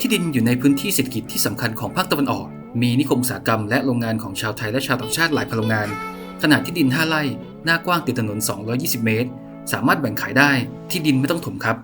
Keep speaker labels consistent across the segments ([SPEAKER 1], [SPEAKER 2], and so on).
[SPEAKER 1] ที่ดินอยู่ในพื้นที่เศรษฐกิจที่สำคัญของภาคตะวันออก มีนิคมอุตสาหกรรมและโรงงานของชาวไทยและชาวต่างชาติหลายพันโรงงาน ขนาดที่ดิน 5 ไร่ หน้ากว้างติดถนน 220 เมตร สามารถแบ่งขายได้ที่ดินไม่ต้องถมครับ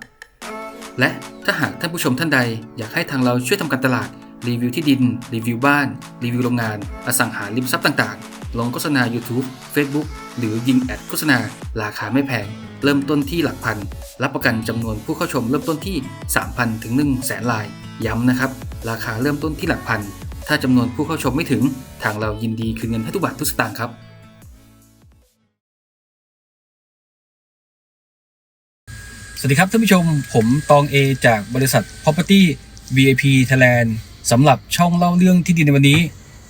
[SPEAKER 1] และถ้าหากท่านผู้ชมท่านใด อยากให้ทางเราช่วยทำการตลาด รีวิวที่ดิน รีวิวบ้าน รีวิวโรงงาน อสังหาริมทรัพย์ต่างๆ ลงโฆษณา YouTube Facebook หรือยิงแอดโฆษณา ราคาไม่แพง เริ่มต้นที่หลักพัน รับประกันจำนวนผู้เข้าชมเริ่มต้นที่ 3,000 ถึง 1 0 0 0 0แสนลาย ย้ำนะครับ ราคาเริ่มต้นที่หลักพัน ถ้าจำนวนผู้เข้าชมไม่ถึง ทางเรายินดีคืนเงินให้ทุกบาททุกสตางค์ครับ สวัสดีครับท่านผู้ชม ผมตองเอจากบริษัท Property VIP Thailand สำหรับช่องเล่าเรื่องที่ดินในวันนี้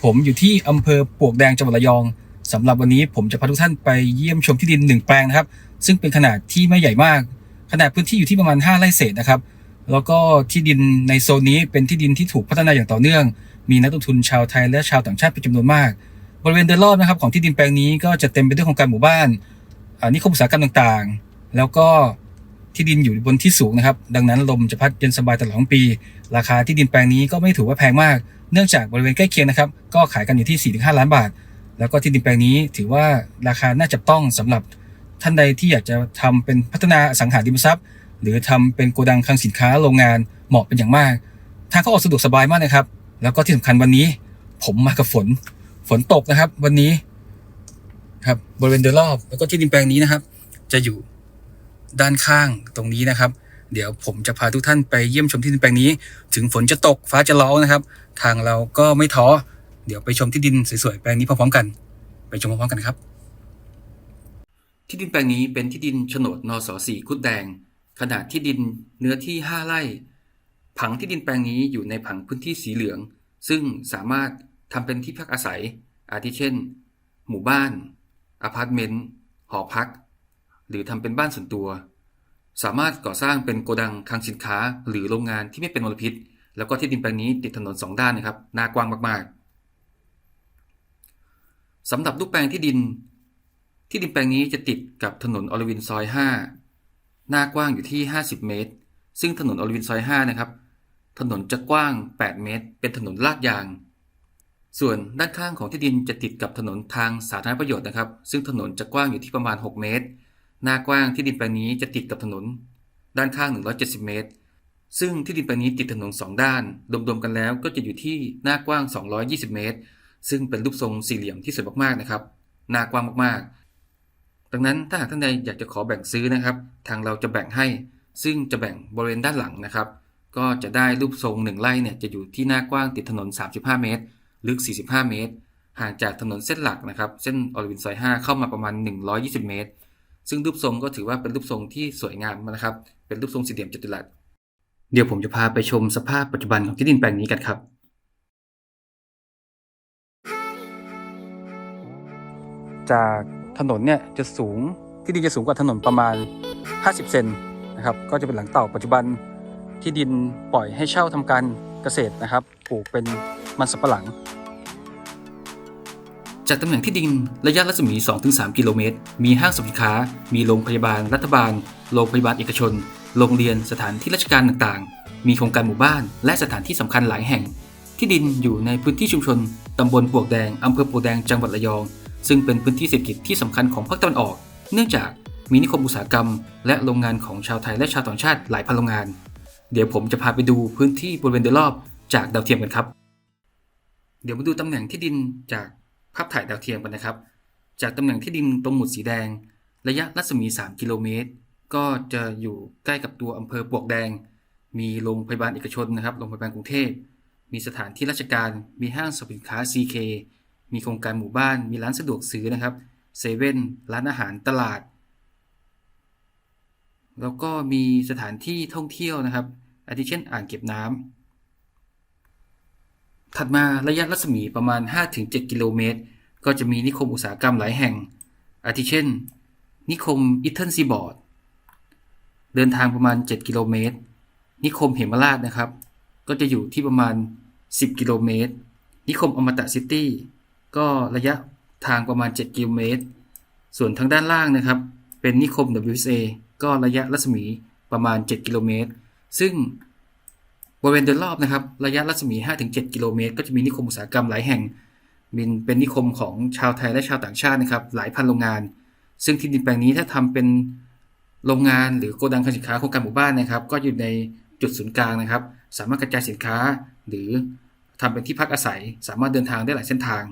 [SPEAKER 1] ผมอยู่ที่อำเภอปวกแดงจังหวัดระยองสำหรับวันนี้ผมจะพาทุกท่านไปเยี่ยมชมที่ดินหนึ่งแปลงนะครับ ซึ่งเป็นขนาดที่ไม่ใหญ่มาก ขนาดพื้นที่อยู่ที่ประมาณ 5 ไร่เศษนะครับ แล้วก็ที่ดินในโซนนี้เป็นที่ดินที่ถูกพัฒนาอย่างต่อเนื่อง มีนักลงทุนชาวไทยและชาวต่างชาติเป็นจำนวนมาก บริเวณโดยรอบนะครับของที่ดินแปลงนี้ก็จะเต็มไปด้วยโครงการหมู่บ้านนิคมอุตสาหกรรมต่างๆ แล้วก็ที่ดินอยู่บนที่สูงนะครับ ดังนั้นลมจะพัดเย็นสบายตลอดทั้งปี ราคาที่ดินแปลงนี้ก็ไม่ถือว่าแพงมาก เนื่องจากบริเวณใกล้เคียงนะครับ ก็ขายกันอยู่ที่ 4-5 ล้านบาท แล้วก็ที่ดินแปลงนี้ถือว่าราคาน่าจับต้องสำหรับท่านใดที่อยากจะทำเป็นพัฒนาสังหาริมทรัพย์ หรือทำเป็นโกดังคลังสินค้าโรงงานเหมาะเป็นอย่างมาก ทางเข้าออกสะดวกสบายมากนะครับ แล้วก็ที่สำคัญวันนี้ ผมมากับฝน ฝนตกนะครับ วันนี้ครับบริเวณโดยรอบแล้วก็ที่ดินแปลงนี้นะครับ จะอยู่ด้านข้างตรงนี้นะครับ เดี๋ยวผมจะพาทุกท่านไปเยี่ยมชมที่ดินแปลงนี้ ถึงฝนจะตกฟ้าจะร้องนะครับ ทางเราก็ไม่ท้อเดี๋ยวไปชมที่ดินสวยๆแปลงนี้พร้อมๆกัน ไปชมพร้อมๆกันครับ ที่ดินแปลงนี้เป็นที่ดินโฉนดนสสี่กุดแดง ขนาดที่ดินเนื้อที่ 5 ไร่ ผังที่ดินแปลงนี้อยู่ในผังพื้นที่สีเหลือง ซึ่งสามารถทำเป็นที่พักอาศัย อาทิเช่น หมู่บ้านอพาร์ตเมนต์หอพัก หรือทำเป็นบ้านส่วนตัว สามารถก่อสร้างเป็นโกดังคลังสินค้า หรือโรงงานที่ไม่เป็นมลพิษ แล้วก็ที่ดินแปลงนี้ติดถนนสองด้านนะครับหน้ากว้างมากๆสำหรับรูปแปลงที่ดิน ที่ดินแปลงนี้จะติดกับถนนอรวินซอย 5 หน้ากว้างอยู่ที่ 50 เมตร ซึ่งถนนอรวินซอย 5 นะครับ ถนนจะกว้าง 8 เมตร เป็นถนนลาดยาง ส่วนด้านข้างของที่ดินจะติดกับถนนทางสาธารณประโยชน์นะครับ ซึ่งถนนจะกว้างอยู่ที่ประมาณ 6 เมตร หน้ากว้างที่ดินแปลงนี้จะติดกับถนน ด้านข้าง 170 เมตร ซึ่งที่ดินแปลงนี้ติดถนน 2 ด้าน รวมๆกันแล้วก็จะอยู่ที่หน้ากว้าง 220 เมตร ซึ่งเป็นรูปทรงสี่เหลี่ยมที่สวยมากๆนะครับ หน้ากว้างมากๆ ดังนั้นถ้าหากท่านใดอยากจะขอแบ่งซื้อนะครับ ทางเราจะแบ่งให้ ซึ่งจะแบ่งบริเวณด้านหลังนะครับ ก็จะได้รูปทรงหนึ่งไร่เนี่ยจะอยู่ที่หน้ากว้างติดถนน 35 เมตร ลึก 45 เมตร ห่างจากถนนเส้นหลักนะครับ เส้นอรวินซอย 5 เข้ามาประมาณ 120 เมตร ซึ่งรูปทรงก็ถือว่าเป็นรูปทรงที่สวยงามนะครับ เป็นรูปทรงสี่เหลี่ยมจัตุรัส เดี๋ยวผมจะพาไปชมสภาพปัจจุบันของที่ดินแปลงนี้กันครับจาก ถนนเนี่ยจะสูงที่ดินจะสูงกว่าถนนประมาณ 50 เซนนะครับ ก็จะเป็นหลังเต่าปัจจุบันที่ดินปล่อยให้เช่าทำการเกษตรนะครับ ปลูกเป็นมันสำปะหลัง จากตำแหน่งที่ดินระยะรัศมี 2-3 กิโลเมตร มีห้างสรรพสินค้า มีโรงพยาบาล รัฐบาล โรงพยาบาลเอกชน โรงเรียน สถานที่ราชการต่างๆ มีโครงการหมู่บ้าน และสถานที่สำคัญหลายแห่ง ที่ดินอยู่ในพื้นที่ชุมชนตำบลปวกแดงอำเภอปวกแดง จังหวัดระยอง ซึ่งเป็นพื้นที่เศรษฐกิจที่สำคัญของภาคตะวันออก เนื่องจากมีนิคมอุตสาหกรรม และโรงงานของชาวไทยและชาวต่างชาติหลายพันโรงงาน เดี๋ยวผมจะพาไปดูพื้นที่บริเวณโดยรอบจากดาวเทียมกันครับ เดี๋ยวมาดูตำแหน่งที่ดินจากภาพถ่ายดาวเทียมกันนะครับ จากตำแหน่งที่ดินตรงหมุดสีแดง ระยะรัศมี 3 กิโลเมตร ก็จะอยู่ใกล้กับตัวอำเภอปวกแดง มีโรงพยาบาลเอกชนนะครับ โรงพยาบาลกรุงเทพ มีสถานที่ราชการ มีห้างสรรพสินค้า CK มีโครงการหมู่บ้าน มีร้านสะดวกซื้อนะครับเซเว่นร้านอาหารตลาด แล้วก็มีสถานที่ท่องเที่ยวนะครับ อาทิเช่นอ่างเก็บน้ำถัดมาระยะรัศมีประมาณ 5-7 กิโลเมตร ก็จะมีนิคมอุตสาหกรรมหลายแห่ง อาทิเช่น นิคมอิทเทิลซีบอร์ดเดินทางประมาณ 7 กิโลเมตร นิคมเหมราชนะครับ ก็จะอยู่ที่ประมาณ 10 กิโลเมตร นิคมอมตะซิตี้ ก็ระยะทางประมาณ 7 กิโลเมตร ส่วนทางด้านล่างนะครับ เป็นนิคม WSA ก็ระยะรัศมีประมาณ 7 กิโลเมตร ซึ่งบริเวณโดยรอบนะครับ ระยะรัศมี 5-7 กิโลเมตร ก็จะมีนิคมอุตสาหกรรมหลายแห่งมีเป็นนิคมของชาวไทยและชาวต่างชาตินะครับ หลายพันโรงงาน ซึ่งที่ดินแปลงนี้ถ้าทำเป็นโรงงานหรือโกดังคลังสินค้าโครงการหมู่บ้านนะครับ ก็อยู่ในจุดศูนย์กลางนะครับ สามารถกระจายสินค้าหรือทำเป็นที่พักอาศัย สามารถเดินทางได้หลายเส้นทาง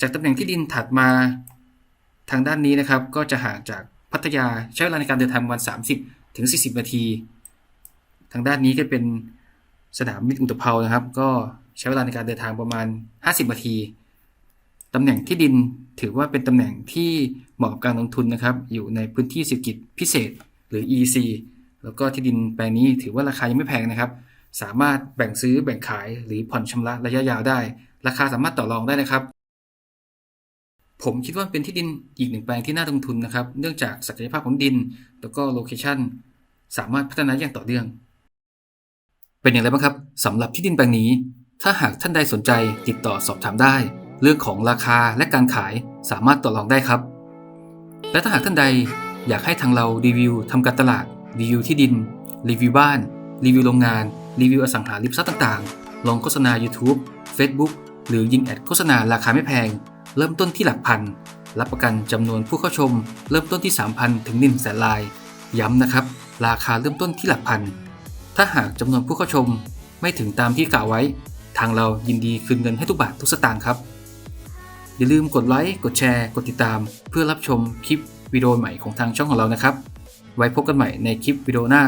[SPEAKER 1] จากตำแหน่งที่ดินถัดมาทางด้านนี้นะครับ ก็จะห่างจากพัทยาใช้เวลาในการเดินทางประมาณ30 ถึง 40 นาที ทางด้านนี้ก็เป็นสนามบินอุตภเปานะครับ ก็ใช้เวลาในการเดินทางประมาณ 50 นาที ตำแหน่งที่ดินถือว่าเป็นตำแหน่งที่เหมาะกับการลงทุนนะครับ อยู่ในพื้นที่เศรษฐกิจพิเศษหรือ EC แล้วก็ที่ดินแปลงนี้ถือว่าราคายังไม่แพงนะครับ สามารถแบ่งซื้อแบ่งขายหรือผ่อนชำระระยะยาวได้ ราคาสามารถต่อรองได้นะครับ ผมคิดว่าเป็นที่ดินอีกหนึ่งแปลงที่น่าลงทุนนะครับ เนื่องจากศักยภาพของดิน แล้วก็โลเคชันสามารถพัฒนาอย่างต่อเนื่อง เป็นอย่างไรบ้างครับสำหรับที่ดินแปลงนี้ ถ้าหากท่านใดสนใจติดต่อสอบถามได้ เรื่องของราคาและการขายสามารถต่อรองได้ครับ และถ้าหากท่านใดอยากให้ทางเรารีวิวทำการตลาดรีวิวที่ดิน รีวิวบ้าน รีวิวโรงงาน รีวิวอสังหาริมทรัพย์ต่างๆ ลองโฆษณา YouTube Facebook หรือยิงแอดโฆษณาราคาไม่แพง เริ่มต้นที่หลักพัน รับประกันจำนวนผู้เข้าชม เริ่มต้นที่ 3,000 ถึง1แสนลาย ย้ำนะครับ ราคาเริ่มต้นที่หลักพัน ถ้าหากจำนวนผู้เข้าชม ไม่ถึงตามที่กล่าวไว้ ทางเรายินดีคืนเงินให้ทุกบาททุกสตางค์ครับ อย่าลืมกดไลค์ กดแชร์ กดติดตาม เพื่อรับชมคลิปวิดีโอใหม่ของทางช่องของเรานะครับ ไว้พบกันใหม่ในคลิปวิดีโอหน้า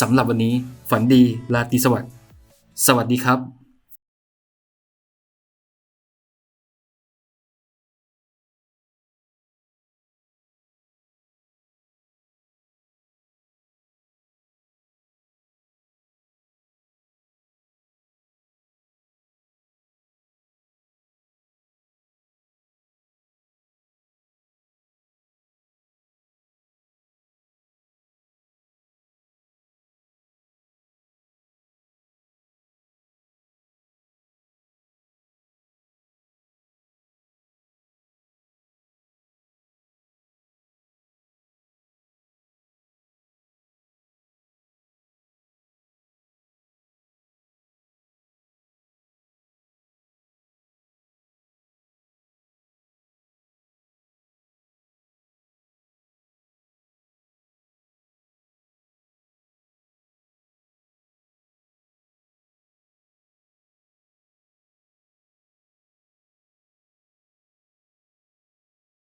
[SPEAKER 1] สำหรับวันนี้ฝันดีราตรีสวัสดิ์สวัสดีครับ